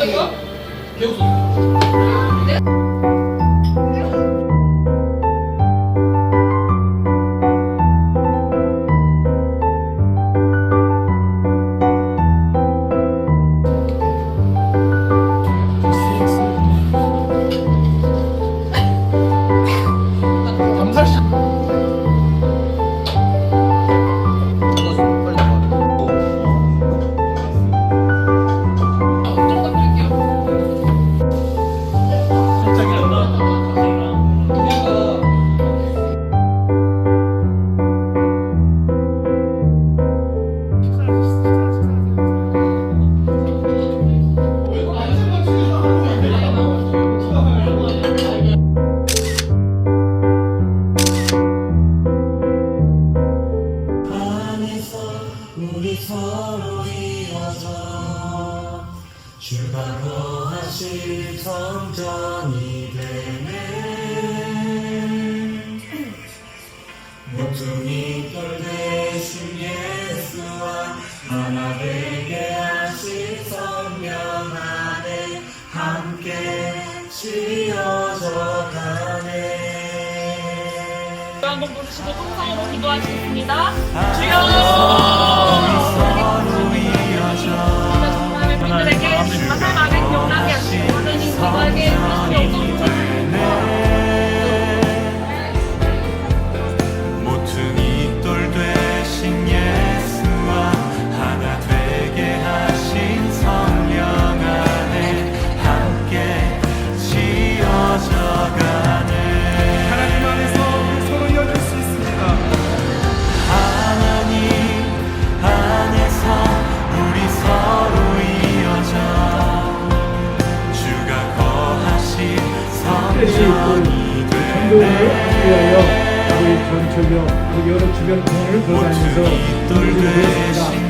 갑자기요? 우리 서로 이어져 주가 거하실 성전이 되네 모퉁이 돌 대신 예수와 하나 되게 하신 성령 안에 함께 지어져 가네 한번 부르시고 통성으로 기도하시겠습니다. 주여! 되네 위하여 우리 전초교 그 여러 주변 공원을 돌아다니면서 우리를 위했습니다.